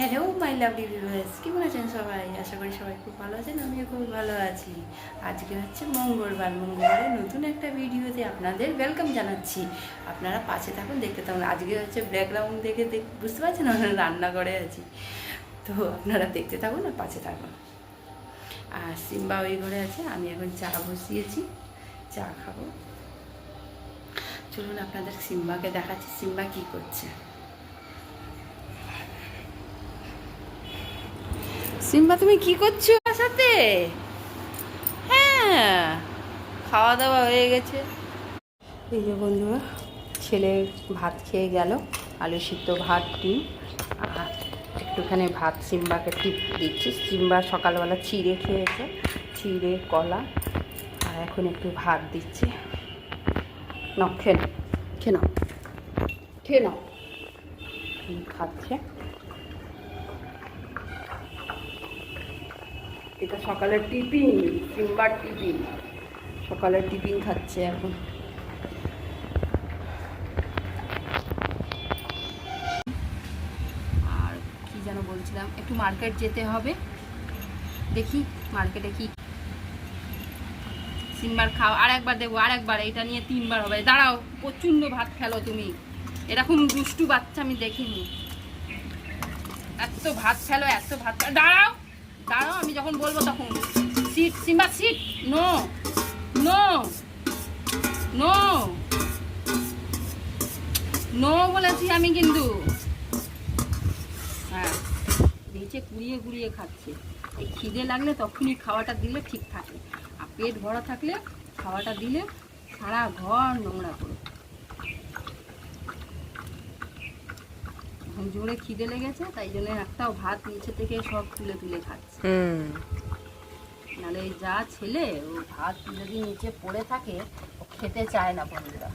Hello my lovely viewers কেমন আছেন সবাই? আশা করি সবাই খুব ভালো আছেন, আমিও খুব ভালো আছি। আজকে হচ্ছে মঙ্গলবার, মঙ্গলবারে নতুন একটা ভিডিওতে আপনাদের ওয়েলকাম জানাচ্ছি। আপনারা পাশে থাকুন, দেখতে থাকুন। আজকে হচ্ছে ব্যাকগ্রাউন্ড দেখে দেখ, বুঝতে পারছেন? আমরা রান্নাঘরে আছি। তো আপনারা দেখতে থাকুন আর পাশে থাকুন। আর সিম্বা ওই ঘরে আছে, আমি এখন চা বসিয়েছি। চা খাব। চলুন আপনাদের সিম্বাকে দেখাচ্ছি। সিম্বা কি করছে? সিম্বা, তুমি কি করছ সাথে হ্যাঁ খাওয়া দাওয়া হয়ে গেছে। এই যে বন্ধুরা, ছেলে ভাত খেয়ে গেল, আলু সিদ্ধ ভাত, ডিম, আর একটুখানি ভাত সিম্বাকে টিপ দিচ্ছি। সিম্বা সকালবেলা চিড়ে খেয়েছে, চিড়ে, কলা, আর এখন একটু ভাত দিচ্ছি। নাও, খেয়ে নাও, খেয়ে খাচ্ছে এটা সকালের টিফিন, সিম্বার টিফিন। সকালের টিফিন খাচ্ছে এখন। আর কি যেন বলছিলাম, একটু মার্কেট যেতে হবে। দেখি মার্কেটে কি সিম্বার খাও। আর একবার দেবো আর একবার, এটা নিয়ে তিনবার হবে। দাঁড়াও, প্রচণ্ড ভাত খেলো তুমি। এরকম দুষ্টু বাচ্চা আমি দেখিনি। এত ভাত খেলো এত ভাত দাঁড়াও! আমি যখন বলব তখন। Sit, Simba, sit. No. No. No. No বলেছি আমি কিন্তু। হ্যাঁ। নিচে কুড়িয়ে কুড়িয়ে খাচ্ছে। এই খিদে লাগলে তখনই খাওয়াটা দিলে ঠিক থাকে। আর পেট ভরা থাকলে খাওয়াটা দিলে সারা ঘর নোংরা করে এখন জোরে খিদে লেগেছে তাই জন্য একটাও ভাত নিচে থেকে সব তুলে তুলে খাচ্ছে। হুম। নাহলে যা ছেলে ও ভাত যদি নিচে পড়ে থাকে ও খেতে চায় না বন্ধুরা।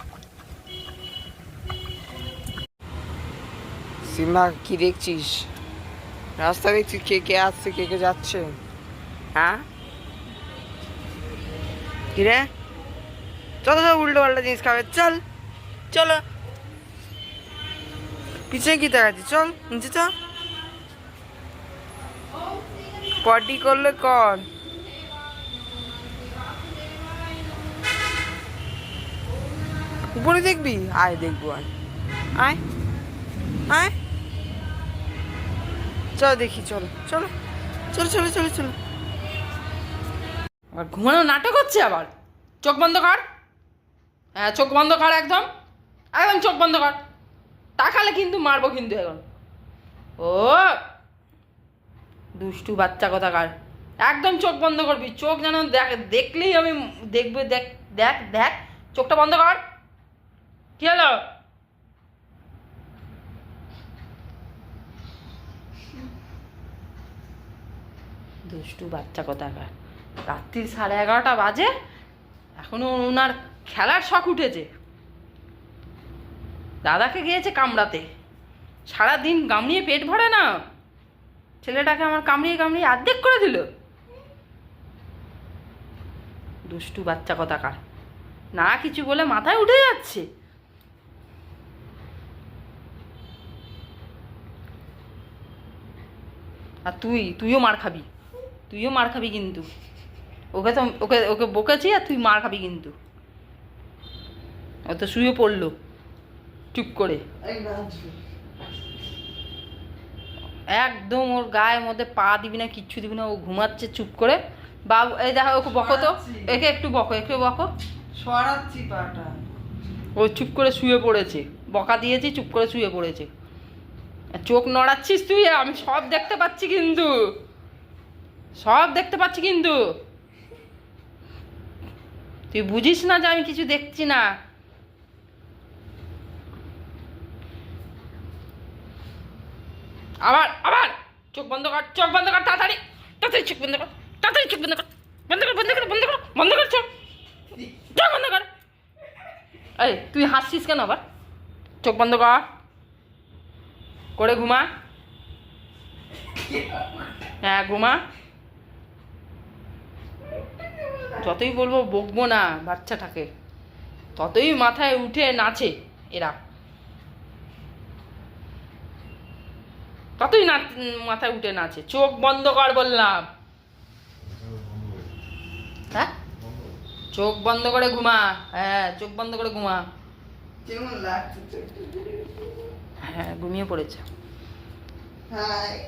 সিম্বা কি দেখছিস? রাস্তা দেখছিস কে কে আসছে কে কে যাচ্ছে? হ্যাঁ? কি রে? চলো উল্টো পাল্টা জিনিস খাবে চল চলো। পিছনে কি দেখাচ্ছি চল, নিচে চল। পটি করলে কর। উপরে দেখবি? আয়, দেখব, আয়। আয় আয়। চলো দেখি, চলো চলো। চলো চলো চলো চলো। আবার ঘুমানো নাটক হচ্ছে আবার। চোখ বন্ধ কর। হ্যাঁ চোখ বন্ধ কর একদম। একদম চোখ বন্ধ কর। তাকালে কিন্তু মারবো কিন্তু এখন। ও, দুষ্টু বাচ্চা কথাকার। একদম চোখ বন্ধ করবি। চোখ যেন দেখ, দেখলেই আমি দেখবে, দেখ দেখ দেখ। চোখটা বন্ধ কর। কি হলো? দুষ্টু বাচ্চা কথাকার। রাত্রির সাড়ে এগারোটা বাজে। এখনও ওনার খেলার শখ উঠেছে। দাদাকে গিয়েছে কামড়াতে। সারাদিন কামড়িয়ে পেট ভরে না। ছেলেটাকে আমার কামড়িয়ে কামড়িয়ে আর্ধেক করে দিল। দুষ্টু বাচ্চা কথাকার। না কিছু বলে মাথায় উঠে যাচ্ছে। আর তুই, তুইও মার খাবি। তুইও মার খাবি কিন্তু। ওকে তো, ওকে ওকে বকেছি আর তুই মার খাবি কিন্তু। ও তো শুয়ে পড়ল। চুপ করে। একদম ওর গায়ের মধ্যে পা দিবি না কিচ্ছু দিবি না ও ঘুমাচ্ছে চুপ করে। বাবু এই দেখো ওকে বকো তো। একে একটু বকো একটু বকো। সরাচ্ছি পাটা। ও চুপ করে শুয়ে পড়েছে। বকা দিয়েছি চুপ করে শুয়ে পড়েছে। চোখ নড়াচ্ছিস তুই? আমি সব দেখতে পাচ্ছি কিন্তু। সব দেখতে পাচ্ছি কিন্তু। তুই বুঝিস না যে আমি কিছু দেখছি না। আবার আবার। চোখ বন্ধ কর, চোখ বন্ধ কর তাড়াতাড়ি। তাড়াতাড়ি চোখ বন্ধ কর, তাড়াতাড়ি চোখ বন্ধ কর। বন্ধ কর বন্ধ কর বন্ধ কর বন্ধ কর চোখ। চোখ বন্ধ কর। এই, তুই হাসছিস কেন আবার? চোখ বন্ধ কর। করে ঘুমা। হ্যাঁ ঘুমা। যতই বলব বকবো না বাচ্চাটাকে। ততই মাথায় উঠে নাচে এরা। ততই না মাথায় উঠে নাচে। চোখ বন্ধ কর বললাম। হ্যাঁ? চোখ বন্ধ করে ঘুমা। হ্যাঁ চোখ বন্ধ করে ঘুমা। হ্যাঁ ঘুমিয়ে পড়েছে। হাই।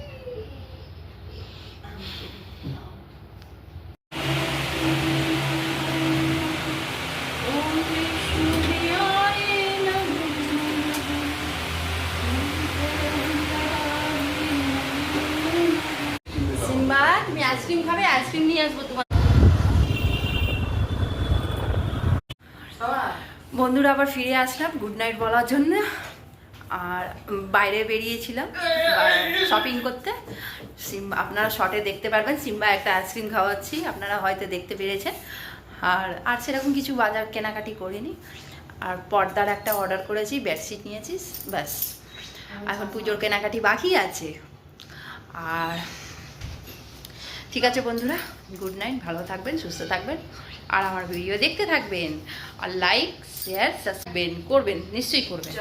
আইসক্রিম খাবে, আইসক্রিম নিয়ে আসব তোমার। বন্ধুরা, আবার ফিরে আসলাম গুড নাইট বলার জন্য। আর বাইরে বেরিয়েছিলাম শপিং করতে। সিম্বা, আপনারা শর্টে দেখতে পারবেন, সিম্বা একটা আইসক্রিম খাওয়াচ্ছি, আপনারা হয়তো দেখতে পেরেছেন। আর আর সেরকম কিছু বাজার কেনাকাটি করিনি। আর পর্দার একটা অর্ডার করেছি বেডশিট নিয়েছিস, ব্যাস। এখন পুজোর কেনাকাটি বাকি আছে। আর ঠিক আছে বন্ধুরা, গুড নাইট, ভালো থাকবেন, সুস্থ থাকবেন, আর আমার ভিডিও দেখতে থাকবেন, আর লাইক শেয়ার সাবস্ক্রাইব করবেন, নিশ্চয়ই করবেন।